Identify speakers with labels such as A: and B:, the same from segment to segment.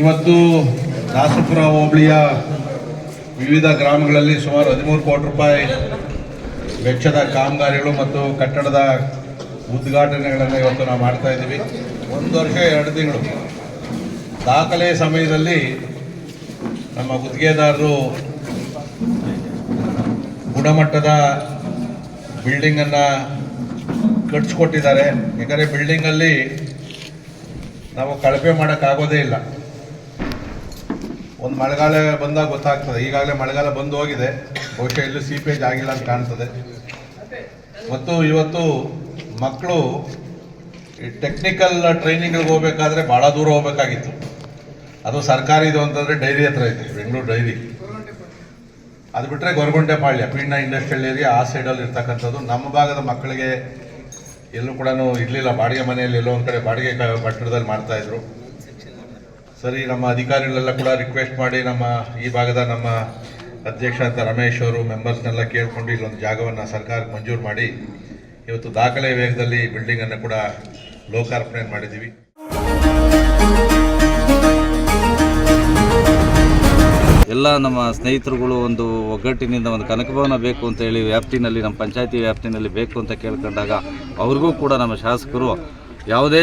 A: ಇವತ್ತು ದಾಸಪುರ ಹೋಬಳಿಯ ವಿವಿಧ ಗ್ರಾಮಗಳಲ್ಲಿ ಸುಮಾರು ಹದಿಮೂರು ಕೋಟಿ ರೂಪಾಯಿ ವೆಚ್ಚದ ಕಾಮಗಾರಿಗಳು ಮತ್ತು ಕಟ್ಟಡದ ಉದ್ಘಾಟನೆಗಳನ್ನು ಇವತ್ತು ನಾವು ಮಾಡ್ತಾ ಇದ್ದೀವಿ. ಒಂದು ವರ್ಷ, ಎರಡು ತಿಂಗಳು. ದಾಖಲೆ ಸಮಯದಲ್ಲಿ ನಮ್ಮ ಗುತ್ತಿಗೆದಾರರು ಗುಣಮಟ್ಟದ ಬಿಲ್ಡಿಂಗನ್ನು ಕಟ್ಸಿಕೊಟ್ಟಿದ್ದಾರೆ. ಯಾಕಂದರೆ ಬಿಲ್ಡಿಂಗಲ್ಲಿ ನಾವು ಕಳಪೆ ಮಾಡೋಕ್ಕಾಗೋದೇ ಇಲ್ಲ. ಒಂದು ಮಳೆಗಾಲ ಬಂದಾಗ ಗೊತ್ತಾಗ್ತದೆ. ಈಗಾಗಲೇ ಮಳೆಗಾಲ ಬಂದು ಹೋಗಿದೆ. ಬಹುಶಃ ಎಲ್ಲೂ ಸೀಪೇಜ್ ಆಗಿಲ್ಲ ಅಂತ ಕಾಣ್ತದೆ. ಮತ್ತು ಇವತ್ತು ಮಕ್ಕಳು ಈ ಟೆಕ್ನಿಕಲ್ ಟ್ರೈನಿಂಗಿಗೆ ಹೋಗ್ಬೇಕಾದ್ರೆ ಭಾಳ ದೂರ ಹೋಗ್ಬೇಕಾಗಿತ್ತು. ಅದು ಸರ್ಕಾರಿದು ಅಂತಂದರೆ ಡೈರಿ ಹತ್ರ ಇದೆ. ಬೆಂಗಳೂರು ಡೈರಿ. ಅದು ಬಿಟ್ಟರೆ ಗೊರಗುಂಟೆ ಪಾಳ್ಯ ಪೀಣ್ಣ ಇಂಡಸ್ಟ್ರಿಯಲ್ ಏರಿಯಾ ಆ ಸೈಡಲ್ಲಿ ಇರ್ತಕ್ಕಂಥದ್ದು. ನಮ್ಮ ಭಾಗದ ಮಕ್ಕಳಿಗೆ ಎಲ್ಲೂ ಕೂಡ ಇರಲಿಲ್ಲ. ಬಾಡಿಗೆ ಮನೆಯಲ್ಲಿ ಎಲ್ಲೋ ಒಂದು ಕಡೆ ಬಾಡಿಗೆ ಕಟ್ಟಡದಲ್ಲಿ ಮಾಡ್ತಾಯಿದ್ರು ಸರಿ, ನಮ್ಮ ಅಧಿಕಾರಿಗಳೆಲ್ಲ ಕೂಡ ರಿಕ್ವೆಸ್ಟ್ ಮಾಡಿ ನಮ್ಮ ಈ ಭಾಗದ ನಮ್ಮ ಅಧ್ಯಕ್ಷ ಅಂತ ರಮೇಶ್ ಅವರು ಮೆಂಬರ್ಸ್ನೆಲ್ಲ ಕೇಳಿಕೊಂಡು ಇಲ್ಲೊಂದು ಜಾಗವನ್ನು ಸರ್ಕಾರಕ್ಕೆ ಮಂಜೂರು ಮಾಡಿ ಇವತ್ತು ದಾಖಲೆ ವೇಗದಲ್ಲಿ ಬಿಲ್ಡಿಂಗನ್ನು ಕೂಡ ಲೋಕಾರ್ಪಣೆ ಮಾಡಿದ್ದೀವಿ.
B: ಎಲ್ಲ ನಮ್ಮ ಸ್ನೇಹಿತರುಗಳು ಒಂದು ಒಗ್ಗಟ್ಟಿನಿಂದ ಒಂದು ಕನಕಭವನ ಬೇಕು ಅಂತ ಹೇಳಿ ವ್ಯಾಪ್ತಿನಲ್ಲಿ, ನಮ್ಮ ಪಂಚಾಯತಿ ವ್ಯಾಪ್ತಿನಲ್ಲಿ ಬೇಕು ಅಂತ ಕೇಳ್ಕೊಂಡಾಗ ಅವ್ರಿಗೂ ಕೂಡ ನಮ್ಮ ಶಾಸಕರು ಯಾವುದೇ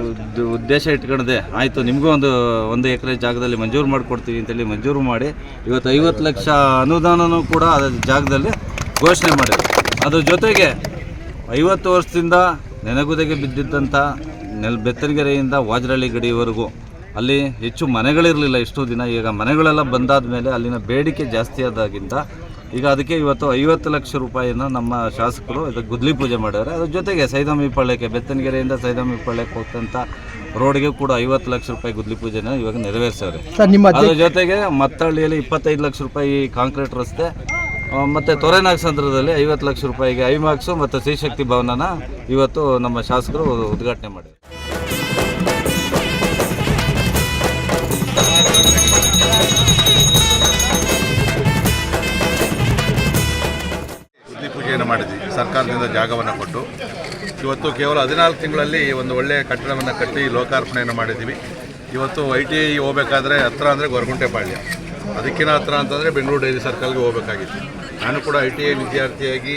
B: ಉದ್- ಉದ್ದೇಶ ಇಟ್ಕೊಂಡಿದೆ ಆಯಿತು, ನಿಮಗೂ ಒಂದು ಒಂದು ಎಕರೆ ಜಾಗದಲ್ಲಿ ಮಂಜೂರು ಮಾಡಿಕೊಡ್ತೀವಿ ಅಂತೇಳಿ ಮಂಜೂರು ಮಾಡಿ, ಇವತ್ತು ಐವತ್ತು ಲಕ್ಷ ಅನುದಾನನೂ ಕೂಡ ಅದ್ರ ಜಾಗದಲ್ಲಿ ಘೋಷಣೆ ಮಾಡಿದೆ ಅದ್ರ ಜೊತೆಗೆ ಐವತ್ತು ವರ್ಷದಿಂದ ನೆನಗುದೆಗೆ ಬಿದ್ದಿದ್ದಂಥ ನೆಲ್, ಬೆತ್ತನಗೆರೆಯಿಂದ ವಾಜ್ರಳ್ಳಿ ಗಡಿವರೆಗೂ ಅಲ್ಲಿ ಹೆಚ್ಚು ಮನೆಗಳಿರಲಿಲ್ಲ, ಇಷ್ಟು ದಿನ. ಈಗ ಮನೆಗಳೆಲ್ಲ ಬಂದಾದ ಮೇಲೆ ಅಲ್ಲಿನ ಬೇಡಿಕೆ ಜಾಸ್ತಿ ಆದಾಗಿಂದ ಈಗ ಅದಕ್ಕೆ ಇವತ್ತು ಐವತ್ತು ಲಕ್ಷ ರೂಪಾಯಿನ ನಮ್ಮ ಶಾಸಕರು ಇದಕ್ಕೆ ಗುದ್ಲಿ ಪೂಜೆ ಮಾಡಿದ್ದಾರೆ. ಅದ್ರ ಜೊತೆಗೆ ಸೈದಾಮಿ ಪಾಳ್ಯಕ್ಕೆ ಬೆತ್ತನಗೆರೆಯಿಂದ ಸೈದಾಮಿ ಪಾಳ್ಯಕ್ಕೆ ಹೋಗ್ತಂಥ ರೋಡ್ಗೆ ಕೂಡ ಐವತ್ತು ಲಕ್ಷ ರೂಪಾಯಿ ಗುದ್ಲಿ ಪೂಜೆನ ಇವಾಗ ನೆರವೇರಿಸವ್ರೆ ಅದ್ರ ಜೊತೆಗೆ ಮತ್ತಳ್ಳಿಯಲ್ಲಿ ಇಪ್ಪತ್ತೈದು ಲಕ್ಷ ರೂಪಾಯಿ ಕಾಂಕ್ರೀಟ್ ರಸ್ತೆ ಮತ್ತೆ ಮತ್ತೆ ತೊರೆನಾಗಸಂದ್ರದಲ್ಲಿ ಐವತ್ತು ಲಕ್ಷ ರೂಪಾಯಿಗೆ ಐಮಾಕ್ಸು ಮತ್ತು ಶ್ರೀಶಕ್ತಿ ಭವನನ ಇವತ್ತು ನಮ್ಮ ಶಾಸಕರು ಉದ್ಘಾಟನೆ ಮಾಡಿದ್ದಾರೆ.
A: ಸರ್ಕಾರದಿಂದ ಜಾಗವನ್ನು ಕೊಟ್ಟು ಇವತ್ತು ಕೇವಲ ಹದಿನಾಲ್ಕು ತಿಂಗಳಲ್ಲಿ ಒಂದು ಒಳ್ಳೆಯ ಕಟ್ಟಡವನ್ನು ಕಟ್ಟಿ ಲೋಕಾರ್ಪಣೆಯನ್ನು ಮಾಡಿದ್ದೀವಿ. ಇವತ್ತು ಐ ಟಿ ಐ ಹೋಗಬೇಕಾದ್ರೆ ಹತ್ರ ಅಂದರೆ ಗೊರಗುಂಟೆ ಪಾಳ್ಯ. ಅದಕ್ಕಿಂತ ಹತ್ರ ಅಂತಂದರೆ ಬೆಂಗಳೂರು ಡೈರಿ ಸರ್ಕಲ್ಗೆ ಹೋಗಬೇಕಾಗಿತ್ತು. ನಾನು ಕೂಡ ಐ ಟಿ ಐ ವಿದ್ಯಾರ್ಥಿಯಾಗಿ,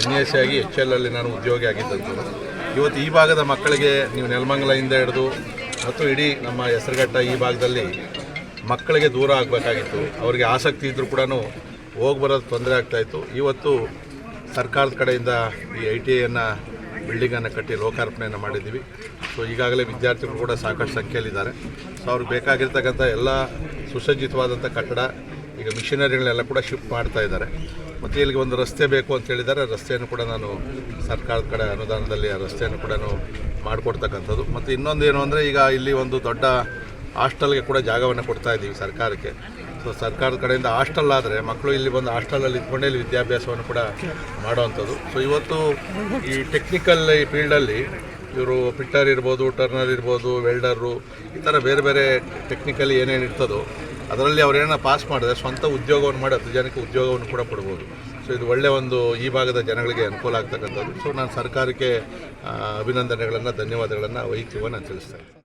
A: ಎನ್ ಎಸ್ ಆಗಿ ಎಚ್ ಎಲ್ ಅಲ್ಲಿ ನಾನು ಉದ್ಯೋಗಿ ಆಗಿದ್ದಂಥದ್ದು ಇವತ್ತು ಈ ಭಾಗದ ಮಕ್ಕಳಿಗೆ ನೀವು ನೆಲಮಂಗಲದಿಂದ ಹಿಡಿದು ಮತ್ತು ಇಡೀ ನಮ್ಮ ಹೆಸರುಘಟ್ಟ ಈ ಭಾಗದಲ್ಲಿ ಮಕ್ಕಳಿಗೆ ದೂರ ಆಗಬೇಕಾಗಿತ್ತು. ಅವರಿಗೆ ಆಸಕ್ತಿ ಇದ್ದರೂ ಕೂಡ ಹೋಗಿ ಬರೋದು ತೊಂದರೆ ಆಗ್ತಾಯಿತ್ತು ಇವತ್ತು ಸರ್ಕಾರದ ಕಡೆಯಿಂದ ಈ ಐ ಟಿ ಐಯನ್ನು ಬಿಲ್ಡಿಂಗನ್ನು ಕಟ್ಟಿ ಲೋಕಾರ್ಪಣೆಯನ್ನು ಮಾಡಿದ್ದೀವಿ. ಸೊ ಈಗಾಗಲೇ ವಿದ್ಯಾರ್ಥಿಗಳು ಕೂಡ ಸಾಕಷ್ಟು ಸಂಖ್ಯೆಯಲ್ಲಿದ್ದಾರೆ. ಸೊ ಅವ್ರಿಗೆ ಬೇಕಾಗಿರ್ತಕ್ಕಂಥ ಎಲ್ಲ ಸುಸಜ್ಜಿತವಾದಂಥ ಕಟ್ಟಡ, ಈಗ ಮಿಷನರಿಗಳೆಲ್ಲ ಕೂಡ ಶಿಫ್ಟ್ ಮಾಡ್ತಾ ಇದ್ದಾರೆ. ಮತ್ತು ಇಲ್ಲಿಗೆ ಒಂದು ರಸ್ತೆ ಬೇಕು ಅಂತ ಹೇಳಿದ್ದಾರೆ. ರಸ್ತೆಯನ್ನು ಕೂಡ ನಾನು ಸರ್ಕಾರದ ಕಡೆ ಅನುದಾನದಲ್ಲಿ ಆ ರಸ್ತೆಯನ್ನು ಕೂಡ ಮಾಡಿಕೊಡ್ತಕ್ಕಂಥದ್ದು. ಮತ್ತು ಇನ್ನೊಂದು ಏನು ಅಂದರೆ, ಈಗ ಇಲ್ಲಿ ಒಂದು ದೊಡ್ಡ ಹಾಸ್ಟೆಲ್ಗೆ ಕೂಡ ಜಾಗವನ್ನು ಕೊಡ್ತಾ ಇದ್ದೀವಿ ಸರ್ಕಾರಕ್ಕೆ. ಸೊ ಸರ್ಕಾರದ ಕಡೆಯಿಂದ ಹಾಸ್ಟೆಲ್ ಆದರೆ ಮಕ್ಕಳು ಇಲ್ಲಿ ಬಂದು ಹಾಸ್ಟೆಲಲ್ಲಿ ಇದ್ಕೊಂಡೇ ಇಲ್ಲಿ ವಿದ್ಯಾಭ್ಯಾಸವನ್ನು ಕೂಡ ಮಾಡುವಂಥದ್ದು. ಸೊ ಇವತ್ತು ಈ ಟೆಕ್ನಿಕಲ್ ಈ ಫೀಲ್ಡಲ್ಲಿ ಇವರು ಪಿಟ್ಟರ್ ಇರ್ಬೋದು ಟರ್ನರ್ ಇರ್ಬೋದು ವೆಲ್ಡರು ಈ ಥರ ಬೇರೆ ಬೇರೆ ಟೆಕ್ನಿಕಲಿ ಏನೇನು ಇರ್ತದೋ ಅದರಲ್ಲಿ ಅವರೇನ ಪಾಸ್ ಮಾಡಿದ್ರೆ ಸ್ವಂತ ಉದ್ಯೋಗವನ್ನು ಮಾಡಿ ಹತ್ತು ಜನಕ್ಕೆ ಉದ್ಯೋಗವನ್ನು ಕೂಡ ಕೊಡ್ಬೋದು. ಸೊ ಇದು ಒಳ್ಳೆಯ ಒಂದು ಈ ಭಾಗದ ಜನಗಳಿಗೆ ಅನುಕೂಲ ಆಗ್ತಕ್ಕಂಥದ್ದು. ಸೊ ನಾನು ಸರ್ಕಾರಕ್ಕೆ ಅಭಿನಂದನೆಗಳನ್ನು, ಧನ್ಯವಾದಗಳನ್ನು ವಹಿಸುವ ನಾನು ತಿಳಿಸ್ತಾ ಇದ್ದೀನಿ